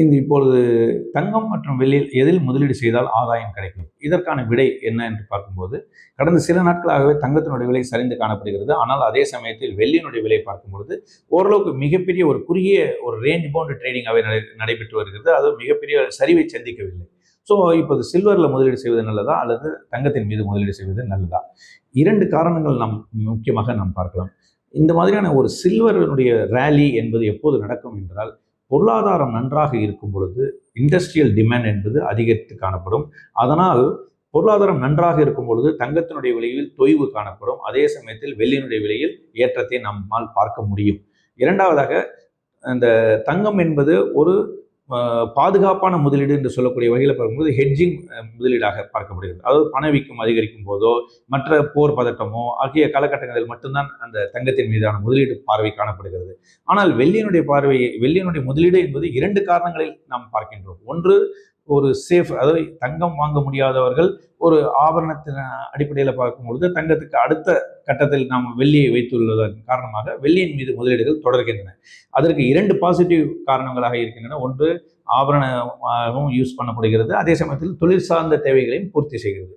இந்த இப்பொழுது தங்கம் மற்றும் வெள்ளியில் எதில் முதலீடு செய்தால் ஆதாயம் கிடைக்கும்? இதற்கான விடை என்ன என்று பார்க்கும்போது கடந்த சில நாட்களாகவே தங்கத்தினுடைய விலை சரிந்து காணப்படுகிறது. ஆனால் அதே சமயத்தில் வெள்ளியினுடைய விலை பார்க்கும்பொழுது ஓரளவுக்கு மிகப்பெரிய ஒரு குறுகிய ஒரு ரேஞ்ச் பவுண்டு ட்ரேடிங்காகவே நடை நடைபெற்று வருகிறது. அது மிகப்பெரிய சரிவை சந்திக்கவில்லை. ஸோ இப்போது சில்வரில் முதலீடு செய்வது நல்லதா? அல்லது தங்கத்தின் மீது முதலீடு செய்வது நல்லதா? இரண்டு காரணங்கள் நாம் முக்கியமாக நாம் பார்க்கலாம். இந்த மாதிரியான ஒரு சில்வரினுடைய ரேலி என்பது எப்போது நடக்கும் என்றால் பொருளாதாரம் நன்றாக இருக்கும் பொழுது இண்டஸ்ட்ரியல் டிமாண்ட் என்பது அதிகரித்து காணப்படும். அதனால் பொருளாதாரம் நன்றாக இருக்கும் பொழுது தங்கத்தினுடைய விலையில் தொய்வு காணப்படும். அதே சமயத்தில் வெள்ளியினுடைய விலையில் ஏற்றத்தை நம்மால் பார்க்க முடியும். இரண்டாவதாக இந்த தங்கம் என்பது ஒரு பாதுகாப்பான முதலீடு என்று சொல்லக்கூடிய வகையில் பார்க்கும்போது ஹெட்ஜிங் முதலீடாக பார்க்கப்படுகிறது. அதாவது பணவீக்கம் அதிகரிக்கும் போதோ மற்ற போர் பதட்டமோ ஆகிய காலகட்டங்களில் மட்டும்தான் அந்த தங்கத்தின் மீதான முதலீடு பார்வை காணப்படுகிறது. ஆனால் வெள்ளியினுடைய பார்வை வெள்ளியினுடைய முதலீடு என்பது இரண்டு காரணங்களில் நாம் பார்க்கின்றோம். ஒன்று ஒரு சேஃப் அதாவது தங்கம் வாங்க முடியாதவர்கள் ஒரு ஆபரணத்தின் அடிப்படையில் பார்க்கும் பொழுது தங்கத்துக்கு அடுத்த கட்டத்தில் நாம் வெள்ளியை வைத்துள்ளதன் காரணமாக வெள்ளியின் மீது முதலீடுகள் தொடர்கின்றன. அதற்கு இரண்டு பாசிட்டிவ் காரணங்களாக இருக்கின்றன. ஒன்று ஆபரணமாகவும் யூஸ் பண்ணப்படுகிறது. அதே சமயத்தில் தொழில் சார்ந்த தேவைகளையும் பூர்த்தி செய்கிறது.